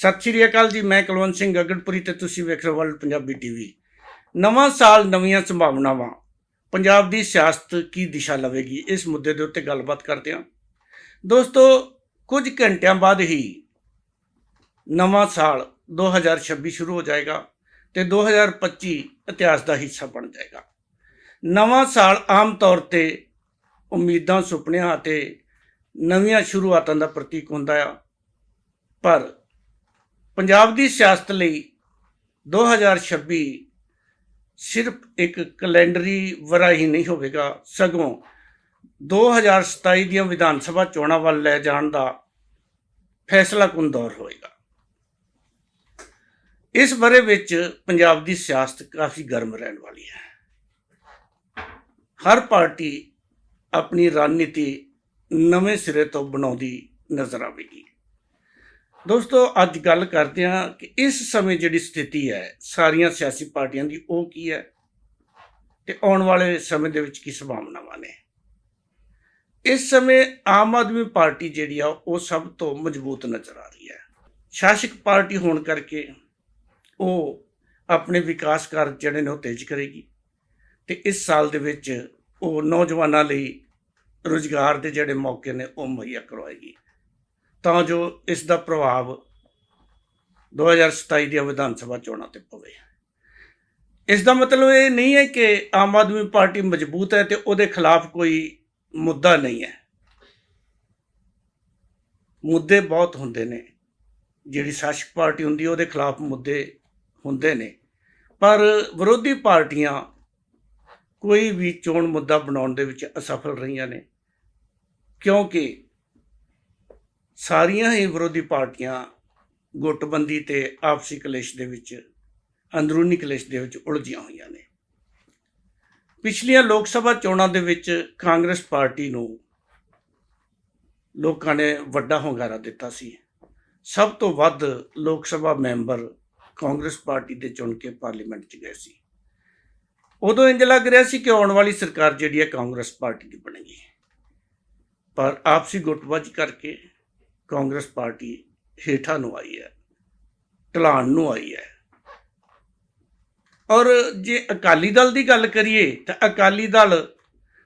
ਸਤਿ ਸ਼੍ਰੀ ਅਕਾਲ ਜੀ, ਮੈਂ ਕੁਲਵੰਤ ਸਿੰਘ ਗਗਨਪੁਰੀ ਤੇ ਤੁਸੀਂ ਵੇਖ ਰਹੇ ਹੋ ਵਰਲਡ ਪੰਜਾਬੀ ਟੀਵੀ ਨਵਾਂ ਸਾਲ ਨਵੀਆਂ ਸੰਭਾਵਨਾਵਾਂ। ਪੰਜਾਬ ਦੀ ਸਿਆਸਤ ਕੀ ਦਿਸ਼ਾ ਲਵੇਗੀ? ਇਸ ਮੁੱਦੇ ਦੇ ਉੱਤੇ ਗੱਲਬਾਤ ਕਰਦੇ ਹਾਂ। ਦੋਸਤੋ, ਕੁਝ ਘੰਟਿਆਂ ਬਾਅਦ ਹੀ ਨਵਾਂ ਸਾਲ 2026 ਸ਼ੁਰੂ ਹੋ ਜਾਏਗਾ ਤੇ 2025 ਇਤਿਹਾਸ ਦਾ ਹਿੱਸਾ ਬਣ ਜਾਏਗਾ। ਨਵਾਂ ਸਾਲ ਆਮ ਤੌਰ ਤੇ ਉਮੀਦਾਂ, ਸੁਪਨਿਆਂ ਅਤੇ ਨਵੀਆਂ ਸ਼ੁਰੂਆਤਾਂ ਦਾ ਪ੍ਰਤੀਕ ਹੁੰਦਾ ਆ। ਪਰ ਪੰਜਾਬ ਦੀ ਸਿਆਸਤ ਲਈ 2026 ਸਿਰਫ ਇੱਕ ਕੈਲੰਡਰੀ ਵਰਾ ਹੀ ਨਹੀਂ ਹੋਵੇਗਾ। ਸਗੋਂ 2027 ਦੀਆਂ ਵਿਧਾਨ ਸਭਾ ਚੋਣਾਂ ਵੱਲ ਲੈ ਜਾਣ ਦਾ ਫੈਸਲਾ ਕੁਨ ਦੌਰ ਹੋਏਗਾ। ਇਸ ਬਰੇ ਵਿੱਚ ਪੰਜਾਬ ਦੀ ਸਿਆਸਤ ਕਾਫੀ ਗਰਮ ਰਹਿਣ ਵਾਲੀ ਹੈ। ਹਰ ਪਾਰਟੀ ਆਪਣੀ ਰਣਨੀਤੀ ਨਵੇਂ ਸਿਰੇ ਤੋਂ ਬਣਾਉਂਦੀ ਨਜ਼ਰ ਆਵੇਗੀ। ਦੋਸਤੋ, ਅੱਜ ਗੱਲ ਕਰਦੇ ਹਾਂ ਕਿ ਇਸ ਸਮੇਂ ਜਿਹੜੀ ਸਥਿਤੀ ਹੈ, ਸਾਰੀਆਂ ਸਿਆਸੀ ਪਾਰਟੀਆਂ ਦੀ, ਉਹ ਕੀ ਹੈ? ਤੇ ਆਉਣ ਵਾਲੇ ਸਮੇਂ ਦੇ ਵਿੱਚ ਕੀ ਸੰਭਾਵਨਾਵਾਂ ਨੇ? ਇਸ ਸਮੇਂ ਆਮ ਆਦਮੀ ਪਾਰਟੀ ਜਿਹੜੀ ਆ, ਉਹ ਸਭ ਤੋਂ ਮਜ਼ਬੂਤ ਨਜ਼ਰ ਆ ਰਹੀ ਹੈ। ਸ਼ਾਸਕ ਪਾਰਟੀ ਹੋਣ ਕਰਕੇ ਉਹ ਆਪਣੇ ਵਿਕਾਸ ਕਾਰਜ ਜਿਹੜੇ ਨੇ, ਉਹ ਤੇਜ਼ ਕਰੇਗੀ ਤੇ ਇਸ ਸਾਲ ਦੇ ਵਿੱਚ ਉਹ ਨੌਜਵਾਨਾਂ ਲਈ ਰੋਜ਼ਗਾਰ ਦੇ ਜਿਹੜੇ ਮੌਕੇ ਨੇ, ਉਹ ਮੁਹੱਈਆ ਕਰਵਾਏਗੀ। ਤਾਂ ਜੋ ਇਸ ਦਾ ਪ੍ਰਭਾਵ 2027 ਦੀਆਂ ਵਿਧਾਨ ਸਭਾ ਚੋਣਾਂ ਤੇ ਪਵੇ। ਇਸ ਦਾ ਮਤਲਬ ਇਹ ਨਹੀਂ ਹੈ ਕਿ ਆਮ ਆਦਮੀ ਪਾਰਟੀ ਮਜ਼ਬੂਤ ਹੈ ਤੇ ਉਹਦੇ ਖਿਲਾਫ ਕੋਈ ਮੁੱਦਾ ਨਹੀਂ ਹੈ। ਮੁੱਦੇ ਬਹੁਤ ਹੁੰਦੇ ਨੇ। ਜਿਹੜੀ ਸ਼ਾਸਕ ਪਾਰਟੀ ਹੁੰਦੀ ਹੈ, ਉਹਦੇ ਖਿਲਾਫ ਮੁੱਦੇ ਹੁੰਦੇ ਨੇ। ਪਰ ਵਿਰੋਧੀ ਪਾਰਟੀਆਂ ਕੋਈ ਵੀ ਚੋਣ ਮੁੱਦਾ ਬਣਾਉਣ ਦੇ ਵਿੱਚ ਅਸਫਲ ਰਹੀਆਂ ਨੇ। ਕਿਉਂਕਿ ਸਾਰੀਆਂ ਹੀ ਵਿਰੋਧੀ ਪਾਰਟੀਆਂ ਗੁੱਟਬੰਦੀ ਤੇ ਆਪਸੀ ਕਲੇਸ਼ ਦੇ ਵਿੱਚ, ਅੰਦਰੂਨੀ ਕਲੇਸ਼ ਦੇ ਵਿੱਚ ਉਲਝੀਆਂ ਹੋਈਆਂ ਨੇ। ਪਿਛਲੀਆਂ ਲੋਕ ਸਭਾ ਚੋਣਾਂ ਦੇ ਵਿੱਚ ਕਾਂਗਰਸ ਪਾਰਟੀ ਨੂੰ ਲੋਕਾਂ ਨੇ ਵੱਡਾ ਹੁੰਗਾਰਾ ਦਿੱਤਾ ਸੀ। ਸਭ ਤੋਂ ਵੱਧ ਲੋਕ ਸਭਾ ਮੈਂਬਰ ਕਾਂਗਰਸ ਪਾਰਟੀ ਦੇ ਚੁਣ ਕੇ ਪਾਰਲੀਮੈਂਟ 'ਚ ਗਏ ਸੀ। ਉਦੋਂ ਇੰਜ ਲੱਗ ਰਿਹਾ ਸੀ ਕਿ ਆਉਣ ਵਾਲੀ ਸਰਕਾਰ ਜਿਹੜੀ ਹੈ ਕਾਂਗਰਸ ਪਾਰਟੀ ਦੀ ਬਣੇਗੀ। ਪਰ ਆਪਸੀ ਗੁੱਟਬਾਜ਼ੀ ਕਰਕੇ ਕਾਂਗਰਸ ਪਾਰਟੀ ਹੇਠਾਂ ਨੂੰ ਆਈ ਹੈ ਢਲਾਣ ਨੂੰ ਆਈ ਹੈ। ਔਰ ਜੇ ਅਕਾਲੀ ਦਲ ਦੀ ਗੱਲ ਕਰੀਏ ਤਾਂ ਅਕਾਲੀ ਦਲ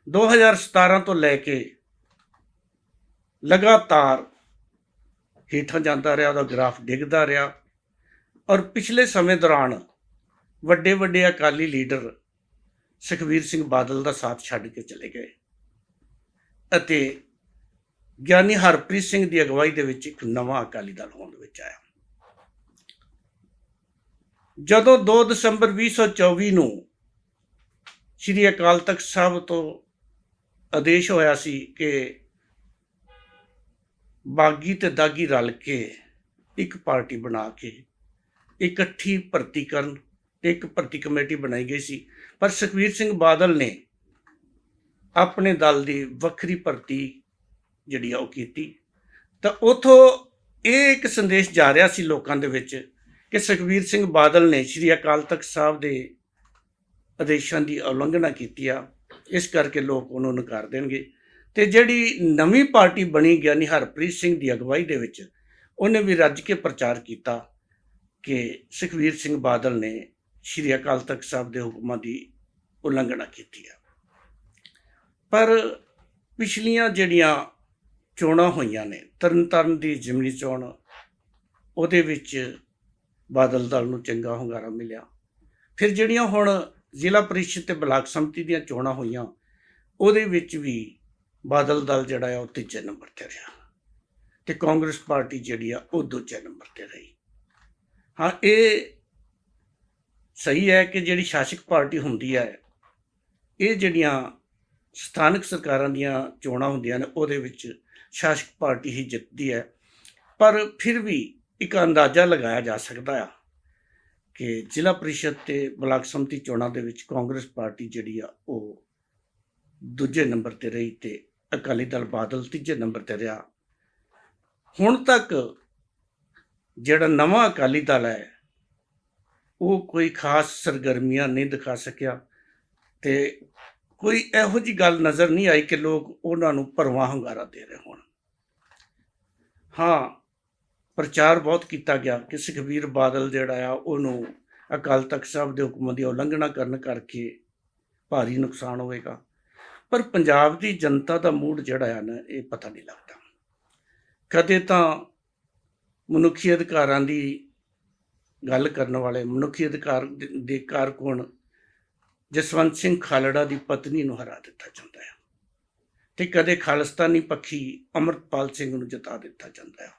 2017 ਤੋਂ ਲੈ ਕੇ ਲਗਾਤਾਰ ਹੇਠਾਂ ਜਾਂਦਾ ਰਿਹਾ, ਉਹਦਾ ਗ੍ਰਾਫ ਡਿੱਗਦਾ ਰਿਹਾ। ਔਰ ਪਿਛਲੇ ਸਮੇਂ ਦੌਰਾਨ ਵੱਡੇ ਵੱਡੇ ਅਕਾਲੀ ਲੀਡਰ ਸੁਖਵੀਰ ਸਿੰਘ ਬਾਦਲ ਦਾ ਸਾਥ ਛੱਡ ਕੇ ਚਲੇ ਗਏ। ਅਤੇ ਗਿਆਨੀ ਹਰਪ੍ਰੀਤ ਸਿੰਘ ਦੀ ਅਗਵਾਈ ਦੇ ਵਿੱਚ ਇੱਕ ਨਵਾਂ ਅਕਾਲੀ ਦਲ ਹੋਂਦ ਵਿੱਚ ਆਇਆ। ਜਦੋਂ 2 ਦਸੰਬਰ 2024 ਨੂੰ ਸ੍ਰੀ ਅਕਾਲ ਤਖਤ ਸਾਹਿਬ ਤੋਂ ਆਦੇਸ਼ ਹੋਇਆ ਸੀ ਕਿ ਬਾਗੀ ਤੇ ਦਾਗੀ ਰਲ ਕੇ ਇੱਕ ਪਾਰਟੀ ਬਣਾ ਕੇ ਇਕੱਠੀ ਭਰਤੀ ਕਰਨ ਤੇ ਇੱਕ ਭਰਤੀ ਕਮੇਟੀ ਬਣਾਈ ਗਈ ਸੀ। ਪਰ ਸੁਖਵੀਰ ਸਿੰਘ ਬਾਦਲ ਨੇ ਆਪਣੇ ਦਲ ਦੀ ਵੱਖਰੀ ਭਰਤੀ ਜਿਹੜੀ ਆ ਉਹ ਕੀਤੀ। ਤਾਂ ਉਥੋਂ ਇਹ ਇੱਕ ਸੰਦੇਸ਼ ਜਾ ਰਿਹਾ ਸੀ ਲੋਕਾਂ ਦੇ ਵਿੱਚ ਕਿ ਸੁਖਵੀਰ ਸਿੰਘ ਬਾਦਲ ਨੇ ਸ੍ਰੀ ਅਕਾਲ ਤਖਤ ਸਾਹਿਬ ਦੇ ਆਦੇਸ਼ਾਂ ਦੀ ਉਲੰਘਣਾ ਕੀਤੀ ਆ। ਇਸ ਕਰਕੇ ਲੋਕ ਉਹਨੂੰ ਨਕਾਰ ਦੇਣਗੇ। ਤੇ ਜਿਹੜੀ ਨਵੀਂ ਪਾਰਟੀ ਬਣੀ ਗਿਆਨੀ ਹਰਪ੍ਰੀਤ ਸਿੰਘ ਦੀ ਅਗਵਾਈ ਦੇ ਵਿੱਚ ਉਹਨੇ ਵੀ ਰੱਜ ਕੇ ਪ੍ਰਚਾਰ ਕੀਤਾ ਕਿ ਸੁਖਵੀਰ ਸਿੰਘ ਬਾਦਲ ਨੇ ਸ੍ਰੀ ਅਕਾਲ ਤਖਤ ਸਾਹਿਬ ਦੇ ਹੁਕਮਾਂ ਦੀ ਉਲੰਘਣਾ ਕੀਤੀ ਆ। ਪਰ ਪਿਛਲੀਆਂ ਜਿਹੜੀਆਂ ਚੋਣਾਂ ਹੋਈਆਂ ਨੇ, ਤਰਨਤਾਰਨ ਦੀ ਜਿਮਨੀ ਚੋਣ, ਉਹਦੇ ਵਿੱਚ ਬਾਦਲ ਦਲ ਨੂੰ ਚੰਗਾ ਹੁੰਗਾਰਾ ਮਿਲਿਆ। ਫਿਰ ਜਿਹੜੀਆਂ ਹੁਣ ਜ਼ਿਲ੍ਹਾ ਪਰਿਸ਼ਦ ਤੇ ਬਲਾਕ ਸੰਮਤੀ ਦੀਆਂ ਚੋਣਾਂ ਹੋਈਆਂ, ਉਹਦੇ ਵਿੱਚ ਵੀ ਬਾਦਲ ਦਲ ਜਿਹੜਾ ਆ ਉਹ ਤੀਜੇ ਨੰਬਰ ਤੇ ਰਿਹਾ ਤੇ ਕਾਂਗਰਸ ਪਾਰਟੀ ਜਿਹੜੀ ਆ ਉਹ ਦੂਜੇ ਨੰਬਰ ਤੇ ਰਹੀ। ਹਾਂ, ਇਹ ਸਹੀ ਹੈ ਕਿ ਜਿਹੜੀ ਸ਼ਾਸਕ ਪਾਰਟੀ ਹੁੰਦੀ ਹੈ, ਇਹ ਜਿਹੜੀਆਂ ਸਥਾਨਕ ਸਰਕਾਰਾਂ ਦੀਆਂ ਚੋਣਾਂ ਹੁੰਦੀਆਂ ਨੇ, ਉਹਦੇ ਵਿੱਚ ਸ਼ਾਸਕ ਪਾਰਟੀ ਹੀ ਜਿੱਤਦੀ ਹੈ। ਪਰ ਫਿਰ ਵੀ ਇੱਕ ਅੰਦਾਜ਼ਾ ਲਗਾਇਆ ਜਾ ਸਕਦਾ ਆ ਕਿ ਜ਼ਿਲ੍ਹਾ ਪਰਿਸ਼ਦ ਤੇ ਬਲਾਕ ਸੰਮਤੀ ਚੋਣਾਂ ਦੇ ਵਿੱਚ ਕਾਂਗਰਸ ਪਾਰਟੀ ਜਿਹੜੀ ਆ, ਉਹ ਦੂਜੇ ਨੰਬਰ ਤੇ ਰਹੀ ਤੇ ਅਕਾਲੀ ਦਲ ਬਾਦਲ ਤੀਜੇ ਨੰਬਰ ਤੇ ਰਿਹਾ। ਹੁਣ ਤੱਕ ਜਿਹੜਾ ਨਵਾਂ ਅਕਾਲੀ ਦਲ ਹੈ, ਉਹ ਕੋਈ ਖਾਸ ਸਰਗਰਮੀਆਂ ਨਹੀਂ ਦਿਖਾ ਸਕਿਆ ਤੇ ਕੋਈ ਇਹੋ ਜੀ ਗੱਲ ਨਜ਼ਰ ਨਹੀਂ ਆਈ ਕਿ ਲੋਕ ਉਹਨਾਂ ਨੂੰ ਭਰਵਾਂ ਹੁੰਗਾਰਾ ਦੇ ਰਹੇ ਹੋਣ। ਹਾਂ, ਪ੍ਰਚਾਰ ਬਹੁਤ ਕੀਤਾ ਗਿਆ ਕਿ ਸੁਖਬੀਰ ਬਾਦਲ ਜਿਹੜਾ ਆ, ਉਹਨੂੰ ਅਕਾਲ ਤਖਤ ਸਾਹਿਬ ਦੇ ਹੁਕਮਾਂ ਦੀ ਉਲੰਘਣਾ ਕਰਨ ਕਰਕੇ ਭਾਰੀ ਨੁਕਸਾਨ ਹੋਵੇਗਾ। ਪਰ ਪੰਜਾਬ ਦੀ ਜਨਤਾ ਦਾ ਮੂਡ ਜਿਹੜਾ ਆ ਨਾ, ਇਹ ਪਤਾ ਨਹੀਂ ਲੱਗਦਾ। ਕਦੇ ਤਾਂ ਮਨੁੱਖੀ ਅਧਿਕਾਰਾਂ ਦੀ ਗੱਲ ਕਰਨ ਵਾਲੇ, ਮਨੁੱਖੀ ਅਧਿਕਾਰ ਦੇ- ਦੇ ਕਾਰਕੁਨ ਜਸਵੰਤ ਸਿੰਘ ਖਾਲੜਾ ਦੀ ਪਤਨੀ ਨੂੰ ਹਰਾ ਦਿੱਤਾ ਜਾਂਦਾ ਹੈ ਤੇ ਕਦੇ ਖਾਲਿਸਤਾਨੀ ਪੱਖੀ ਅਮਰਪਾਲ ਸਿੰਘ ਨੂੰ ਜਿਤਾ ਦਿੱਤਾ ਜਾਂਦਾ ਹੈ।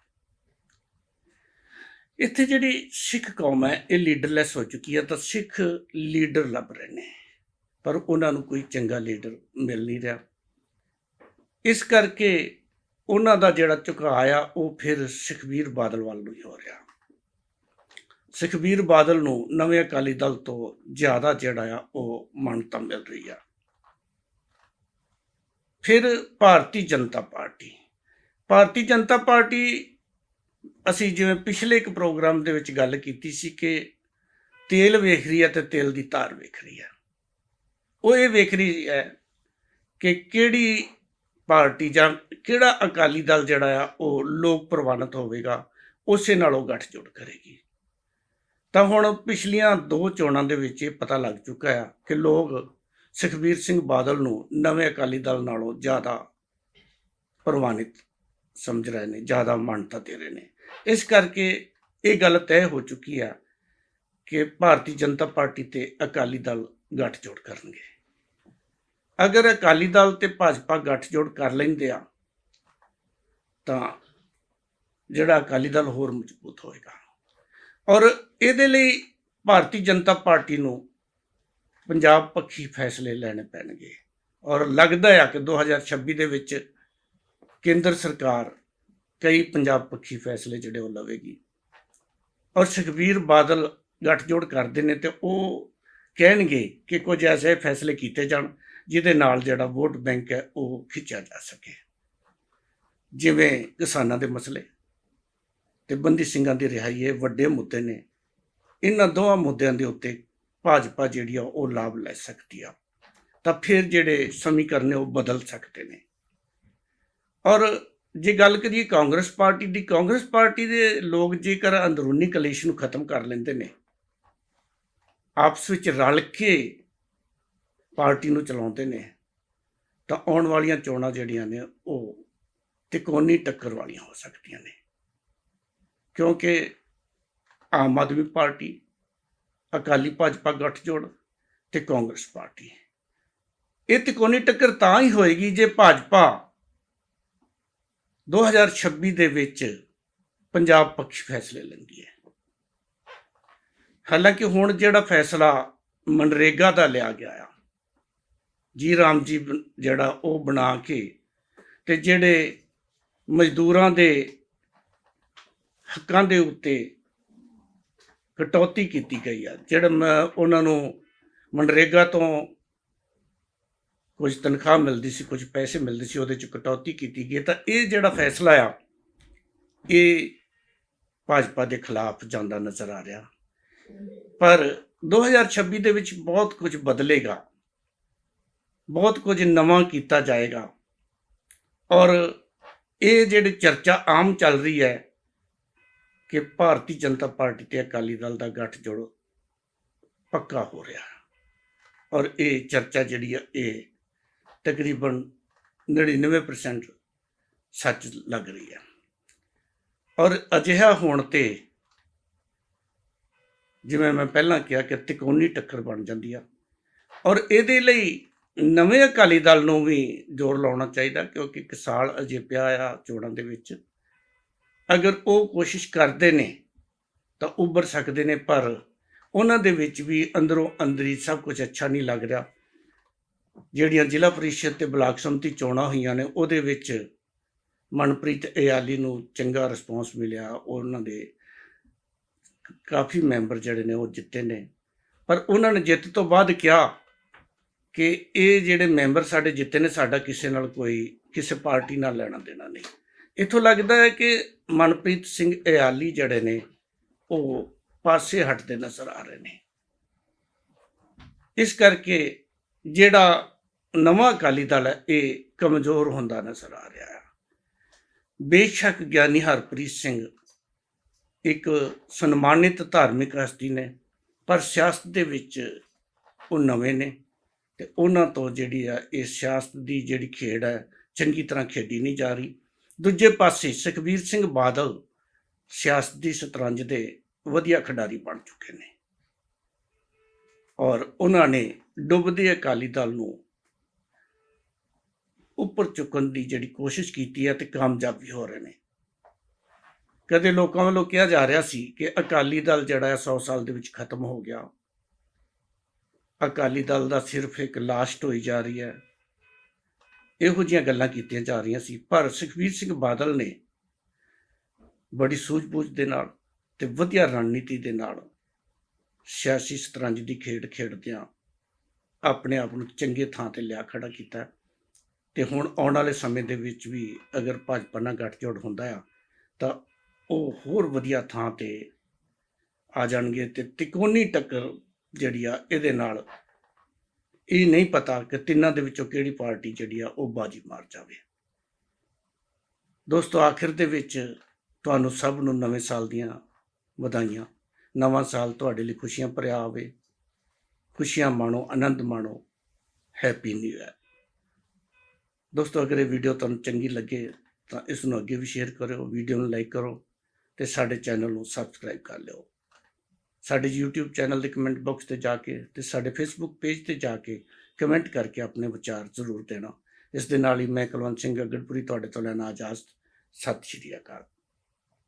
ਇੱਥੇ ਜਿਹੜੀ ਸਿੱਖ ਕੌਮ ਹੈ, ਇਹ ਲੀਡਰਲੈਸ ਹੋ ਚੁੱਕੀ ਹੈ ਤਾਂ ਸਿੱਖ ਲੀਡਰ ਲੱਭ ਰਹੇ ਨੇ, ਪਰ ਉਹਨਾਂ ਨੂੰ ਕੋਈ ਚੰਗਾ ਲੀਡਰ ਮਿਲ ਨਹੀਂ ਰਿਹਾ। ਇਸ ਕਰਕੇ ਉਹਨਾਂ ਦਾ ਜਿਹੜਾ ਝੁਕਾਅ ਆ ਉਹ ਫਿਰ ਸੁਖਬੀਰ ਬਾਦਲ ਵੱਲ ਨੂੰ ਹੀ ਹੋ ਰਿਹਾ। ਸੁਖਬੀਰ ਬਾਦਲ ਨੂੰ ਨਵੇਂ ਅਕਾਲੀ ਦਲ ਤੋਂ ਜ਼ਿਆਦਾ ਜਿਹੜਾ ਆ, ਉਹ ਮਾਨਤਾ ਮਿਲ ਰਹੀ ਆ। ਫਿਰ ਭਾਰਤੀ ਜਨਤਾ ਪਾਰਟੀ। ਭਾਰਤੀ ਜਨਤਾ ਪਾਰਟੀ, ਅਸੀਂ ਜਿਵੇਂ ਪਿਛਲੇ ਇੱਕ ਪ੍ਰੋਗਰਾਮ ਦੇ ਵਿੱਚ ਗੱਲ ਕੀਤੀ ਸੀ ਕਿ ਤੇਲ ਵੇਖ ਰਹੀ ਹੈ ਤੇ ਤੇਲ ਦੀ ਧਾਰ ਵੇਖ ਰਹੀ ਹੈ। ਉਹ ਇਹ ਵੇਖ ਰਹੀ ਹੈ ਕਿ ਕਿਹੜੀ ਪਾਰਟੀ ਜਾਂ ਕਿਹੜਾ ਅਕਾਲੀ ਦਲ ਜਿਹੜਾ ਆ, ਉਹ ਲੋਕ ਪ੍ਰਵਾਨਿਤ ਹੋਵੇਗਾ, ਉਸੇ ਨਾਲ ਉਹ ਗੱਠਜੋੜ ਕਰੇਗੀ। ਤਾਂ ਹੁਣ ਪਿਛਲੀਆਂ ਦੋ ਚੋਣਾਂ ਦੇ ਵਿੱਚ ਇਹ ਪਤਾ ਲੱਗ ਚੁੱਕਾ ਆ ਕਿ ਲੋਕ ਸੁਖਬੀਰ ਸਿੰਘ ਬਾਦਲ ਨੂੰ ਨਵੇਂ ਅਕਾਲੀ ਦਲ ਨਾਲੋਂ ਜ਼ਿਆਦਾ ਪ੍ਰਵਾਨਿਤ ਸਮਝ ਰਹੇ ਨੇ, ਜ਼ਿਆਦਾ ਮਾਨਤਾ ਦੇ ਰਹੇ ਨੇ। ਇਸ ਕਰਕੇ ਇਹ ਗੱਲ ਤੈਅ ਹੋ ਚੁੱਕੀ ਆ ਕਿ ਭਾਰਤੀ ਜਨਤਾ ਪਾਰਟੀ ਤੇ ਅਕਾਲੀ ਦਲ ਗੱਠਜੋੜ ਕਰਨਗੇ। ਅਗਰ ਅਕਾਲੀ ਦਲ ਤੇ ਭਾਜਪਾ ਗੱਠਜੋੜ ਕਰ ਲੈਂਦੇ ਆ, ਤਾਂ ਜਿਹੜਾ ਅਕਾਲੀ ਦਲ ਹੋਰ ਮਜ਼ਬੂਤ ਹੋਏਗਾ। ਔਰ ਇਹਦੇ ਲਈ ਭਾਰਤੀ ਜਨਤਾ ਪਾਰਟੀ ਨੂੰ ਪੰਜਾਬ ਪੱਖੀ ਫੈਸਲੇ ਲੈਣੇ ਪੈਣਗੇ। ਔਰ ਲੱਗਦਾ ਆ ਕਿ 2026 ਦੇ ਵਿੱਚ ਕੇਂਦਰ ਸਰਕਾਰ ਕਈ ਪੰਜਾਬ ਪੱਖੀ ਫੈਸਲੇ ਜਿਹੜੇ ਉਹ ਲਵੇਗੀ। ਔਰ ਸੁਖਬੀਰ ਬਾਦਲ ਗੱਠਜੋੜ ਕਰਦੇ ਨੇ ਤੇ ਉਹ ਕਹਿਣਗੇ ਕਿ ਕੁਝ ਐਸੇ ਫੈਸਲੇ ਕੀਤੇ ਜਾਣ ਜਿਹਦੇ ਨਾਲ ਜਿਹੜਾ ਵੋਟ ਬੈਂਕ ਹੈ ਉਹ ਖਿੱਚਿਆ ਜਾ ਸਕੇ। ਜਿਵੇਂ ਕਿਸਾਨਾਂ ਦੇ ਮਸਲੇ ਤੇ ਬੰਦੀ ਸਿੰਘਾਂ ਦੀ ਰਿਹਾਈ ਇਹ ਵੱਡੇ ਮੁੱਦੇ ਨੇ। ਇਹਨਾਂ ਦੋਵਾਂ ਮੁੱਦਿਆਂ ਦੇ ਉੱਤੇ ਭਾਜਪਾ ਜਿਹੜੀ ਆ, ਉਹ ਲਾਭ ਲੈ ਸਕਦੀ ਆ। ਤਾਂ ਫਿਰ ਜਿਹੜੇ ਸਮੀਕਰਨ ਨੇ, ਉਹ ਬਦਲ ਸਕਦੇ ਨੇ। ਔਰ ਜੇ ਗੱਲ ਕਰੀਏ ਕਾਂਗਰਸ ਪਾਰਟੀ ਦੀ, ਕਾਂਗਰਸ ਪਾਰਟੀ ਦੇ ਲੋਕ ਜੇਕਰ ਅੰਦਰੂਨੀ ਕਲੇਸ਼ ਨੂੰ ਖਤਮ ਕਰ ਲੈਂਦੇ ਨੇ, ਆਪਸ ਵਿੱਚ ਰਲ ਕੇ ਪਾਰਟੀ ਨੂੰ ਚਲਾਉਂਦੇ ਨੇ, ਤਾਂ ਆਉਣ ਵਾਲੀਆਂ ਚੋਣਾਂ ਜਿਹੜੀਆਂ ਨੇ, ਉਹ ਤਿਕੋਨੀ ਟੱਕਰ ਵਾਲੀਆਂ ਹੋ ਸਕਦੀਆਂ ਨੇ। ਕਿਉਂਕਿ ਆਮ ਆਦਮੀ ਪਾਰਟੀ ਅਕਾਲੀ ਭਾਜਪਾ ਗੱਠਜੋੜ ਤੇ ਕਾਂਗਰਸ ਪਾਰਟੀ। ਇਹ ਤਿਕੋਨੀ ਟੱਕਰ ਤਾਂ ਹੀ ਹੋਏਗੀ ਜੇ ਭਾਜਪਾ 2026 ਦੇ ਵਿੱਚ ਪੰਜਾਬ ਪੱਖੀ ਫੈਸਲੇ ਲੈਂਦੀ ਹੈ। ਹਾਲਾਂਕਿ ਹੁਣ ਜਿਹੜਾ ਫੈਸਲਾ ਮਨਰੇਗਾ ਦਾ ਲਿਆ ਗਿਆ ਆ, ਜੀ ਰਾਮ ਜੀ ਜਿਹੜਾ ਉਹ ਬਣਾ ਕੇ ਤੇ ਜਿਹੜੇ ਮਜ਼ਦੂਰਾਂ ਦੇ ਹੱਕਾਂ ਦੇ ਉੱਤੇ ਕਟੌਤੀ ਕੀਤੀ ਗਈ ਆ, ਜਿਹੜਾ ਮ- ਉਹਨਾਂ ਨੂੰ ਮਨਰੇਗਾ ਤੋਂ ਕੁਝ ਤਨਖਾਹ ਮਿਲਦੀ ਸੀ, ਕੁਝ ਪੈਸੇ ਮਿਲਦੇ ਸੀ, ਉਹਦੇ ਚ ਕਟੌਤੀ ਕੀਤੀ ਗਈ ਤਾਂ ਇਹ ਜਿਹੜਾ ਫੈਸਲਾ ਆ, ਇਹ ਭਾਜਪਾ ਦੇ ਖਿਲਾਫ ਜਾਂਦਾ ਨਜ਼ਰ ਆ ਰਿਹਾ। ਪਰ 2026 ਦੇ ਵਿੱਚ ਬਹੁਤ ਕੁਝ ਬਦਲੇਗਾ, ਬਹੁਤ ਕੁਝ ਨਵਾਂ ਕੀਤਾ ਜਾਏਗਾ। ਔਰ ਇਹ ਜਿਹੜੀ ਚਰਚਾ ਆਮ ਚੱਲ ਰਹੀ ਹੈ ਕਿ ਭਾਰਤੀ ਜਨਤਾ ਪਾਰਟੀ ਤੇ ਅਕਾਲੀ ਦਲ ਦਾ ਗੱਠਜੋੜ ਪੱਕਾ ਹੋ ਰਿਹਾ। ਔਰ ਇਹ ਚਰਚਾ ਜਿਹੜੀ ਆ, ਇਹ ਤਕਰੀਬਨ 99% ਸੱਚ ਲੱਗ ਰਹੀ ਹੈ ਔਰ ਅਜਿਹਾ ਹੋਣ ਤੇ ਜਿਵੇਂ ਮੈਂ ਪਹਿਲਾਂ ਕਿਹਾ ਕਿ ਤਿਕੋਨੀ ਟੱਕਰ ਬਣ ਜਾਂਦੀ ਆ। ਔਰ ਇਹਦੇ ਲਈ ਨਵੇਂ ਅਕਾਲੀ ਦਲ ਨੂੰ ਵੀ ਜ਼ੋਰ ਲਾਉਣਾ ਚਾਹੀਦਾ, ਕਿਉਂਕਿ ਇੱਕ ਸਾਲ ਅਜੇ ਪਿਆ ਆ ਚੋਣਾਂ ਦੇ ਵਿੱਚ। ਅਗਰ ਉਹ ਕੋਸ਼ਿਸ਼ ਕਰਦੇ ਨੇ, ਤਾਂ ਉੱਭਰ ਸਕਦੇ ਨੇ, ਪਰ ਉਹਨਾਂ ਦੇ ਵਿੱਚ ਵੀ ਅੰਦਰੋਂ ਅੰਦਰੀ ਸਭ ਕੁਝ ਅੱਛਾ ਨਹੀਂ ਲੱਗ ਰਿਹਾ। ਜਿਹੜੀਆਂ ਜ਼ਿਲ੍ਹਾ ਪਰਿਸ਼ਦ ਤੇ ਬਲਾਕ ਸੰਮਤੀ ਚੋਣਾਂ ਹੋਈਆਂ ਨੇ, ਉਹਦੇ ਵਿੱਚ ਮਨਪ੍ਰੀਤ ਇਆਲੀ ਨੂੰ ਚੰਗਾ ਰਿਸਪੌਂਸ ਮਿਲਿਆ। ਉਹਨਾਂ ਦੇ ਕਾਫੀ ਮੈਂਬਰ ਜਿਹੜੇ ਨੇ, ਉਹ ਜਿੱਤੇ ਨੇ। ਪਰ ਉਹਨਾਂ ਨੇ ਜਿੱਤ ਤੋਂ ਬਾਅਦ ਕਿਹਾ ਕਿ ਇਹ ਜਿਹੜੇ ਮੈਂਬਰ ਸਾਡੇ ਜਿੱਤੇ ਨੇ, ਸਾਡਾ ਕਿਸੇ ਨਾਲ ਕੋਈ, ਕਿਸੇ ਪਾਰਟੀ ਨਾਲ ਲੈਣਾ ਦੇਣਾ ਨਹੀਂ। ਇਥੋਂ ਲੱਗਦਾ ਹੈ ਕਿ ਮਨਪ੍ਰੀਤ ਸਿੰਘ ਇਆਲੀ ਜਿਹੜੇ ਨੇ, ਉਹ ਪਾਸੇ ਹਟਦੇ ਨਜ਼ਰ ਆ ਰਹੇ ਨੇ। ਇਸ ਕਰਕੇ ਜਿਹੜਾ ਨਵਾਂ ਅਕਾਲੀ ਦਲ ਹੈ, ਇਹ ਕਮਜ਼ੋਰ ਹੁੰਦਾ ਨਜ਼ਰ ਆ ਰਿਹਾ ਹੈ। ਬੇਸ਼ੱਕ ਗਿਆਨੀ ਹਰਪ੍ਰੀਤ ਸਿੰਘ ਇੱਕ ਸਨਮਾਨਿਤ ਧਾਰਮਿਕ ਹਸਤੀ ਨੇ, ਪਰ ਸਿਆਸਤ ਦੇ ਵਿੱਚ ਉਹ ਨਵੇਂ ਨੇ ਤੇ ਉਹਨਾਂ ਤੋਂ ਜਿਹੜੀ ਆ, ਇਹ ਸਿਆਸਤ ਦੀ ਜਿਹੜੀ ਖੇਡ ਹੈ, ਚੰਗੀ ਤਰ੍ਹਾਂ ਖੇਡੀ ਨਹੀਂ ਜਾ ਰਹੀ। ਦੂਜੇ ਪਾਸੇ ਸੁਖਬੀਰ ਸਿੰਘ ਬਾਦਲ ਸਿਆਸਤ ਸ਼ਤਰੰਜ ਦੇ ਵਧੀਆ ਖਿਡਾਰੀ ਬਣ ਚੁੱਕੇ ਨੇ। ਔਰ ਉਹਨਾਂ ਨੇ ਡੁੱਬਦੇ ਅਕਾਲੀ ਦਲ ਨੂੰ ਉੱਪਰ ਚੁੱਕਣ ਦੀ ਜਿਹੜੀ ਕੋਸ਼ਿਸ਼ ਕੀਤੀ ਹੈ ਤੇ ਕਾਮਯਾਬ ਵੀ ਹੋ ਰਹੇ ਨੇ। ਕਦੇ ਲੋਕਾਂ ਵੱਲੋਂ ਕਿਹਾ ਜਾ ਰਿਹਾ ਸੀ ਕਿ ਅਕਾਲੀ ਦਲ ਜਿਹੜਾ ਹੈ 100 ਸਾਲ ਦੇ ਵਿੱਚ ਖਤਮ ਹੋ ਗਿਆ। ਅਕਾਲੀ ਦਲ ਦਾ ਸਿਰਫ ਇੱਕ ਲਾਸਟ ਹੋਈ ਜਾ ਰਹੀ ਹੈ। ਇਹੋ ਜਿਹੀਆਂ ਗੱਲਾਂ ਕੀਤੀਆਂ ਜਾ ਰਹੀਆਂ ਸੀ। ਪਰ ਸੁਖਬੀਰ ਸਿੰਘ ਬਾਦਲ ਨੇ ਬੜੀ ਸੂਝ-ਬੂਝ ਦੇ ਨਾਲ ਤੇ ਵਧੀਆ ਰਣਨੀਤੀ ਦੇ ਨਾਲ ਸਿਆਸੀ ਸ਼ਤਰੰਜ ਦੀ ਖੇਡ ਖੇਡਦਿਆਂ ਆਪਣੇ ਆਪ ਨੂੰ ਚੰਗੇ ਥਾਂ ਤੇ ਲਿਆ ਖੜਾ ਕੀਤਾ। ਤੇ ਹੁਣ ਆਉਣ ਵਾਲੇ ਸਮੇਂ ਦੇ ਵਿੱਚ ਵੀ ਅਗਰ ਭਾਜਪਾ ਨਾਲ ਗੱਠਜੋੜ ਹੁੰਦਾ ਆ, ਤਾਂ ਉਹ ਹੋਰ ਵਧੀਆ ਥਾਂ ਤੇ ਆ ਜਾਣਗੇ ਤੇ ਤਿਕੋਨੀ ਟੱਕਰ ਜਿਹੜੀ ਆ, ਇਹਦੇ ਨਾਲ ਇਹ ਨਹੀਂ ਪਤਾ ਕਿ ਤਿੰਨਾਂ ਦੇ ਵਿੱਚੋਂ ਕਿਹੜੀ ਪਾਰਟੀ ਜਿਹੜੀ ਆ ਉਹ ਬਾਜੀ ਮਾਰ ਜਾਵੇ। ਦੋਸਤੋ, ਆਖਿਰ ਦੇ ਵਿੱਚ ਤੁਹਾਨੂੰ ਸਭ ਨੂੰ ਨਵੇਂ ਸਾਲ ਦੀਆਂ ਵਧਾਈਆਂ। ਨਵਾਂ ਸਾਲ ਤੁਹਾਡੇ ਲਈ ਖੁਸ਼ੀਆਂ ਭਰਿਆ ਹੋਵੇ ਖੁਸ਼ੀਆਂ ਮਾਣੋ, ਆਨੰਦ ਮਾਣੋ। ਹੈਪੀ ਨਿਊ ਇਅਰ ਦੋਸਤੋ, ਅਗਰ ਇਹ ਵੀਡੀਓ ਤੁਹਾਨੂੰ ਚੰਗੀ ਲੱਗੇ ਤਾਂ ਇਸ ਨੂੰ ਅੱਗੇ ਵੀ ਸ਼ੇਅਰ ਕਰਿਓ ਵੀਡੀਓ ਨੂੰ ਲਾਈਕ ਕਰੋ ਤੇ ਸਾਡੇ ਚੈਨਲ ਨੂੰ ਸਬਸਕ੍ਰਾਈਬ ਕਰ ਲਿਓ। ਸਾਡੇ YouTube ਚੈਨਲ ਦੇ ਕਮੈਂਟ ਬਾਕਸ ਤੇ ਜਾ ਕੇ ਤੇ ਸਾਡੇ Facebook ਪੇਜ ਤੇ ਜਾ ਕੇ ਕਮੈਂਟ ਕਰਕੇ ਆਪਣੇ ਵਿਚਾਰ ਜ਼ਰੂਰ ਦੇਣਾ। ਇਸ ਦੇ ਨਾਲ ਹੀ ਮੈਂ ਕੁਲਵੰਤ ਸਿੰਘ ਅਗੜਪੁਰੀ ਤੁਹਾਡੇ ਤੋਂ ਲੈਣਾ ਇਜਾਜ਼ਤ। ਸਤਿ ਸ਼੍ਰੀ ਅਕਾਲ।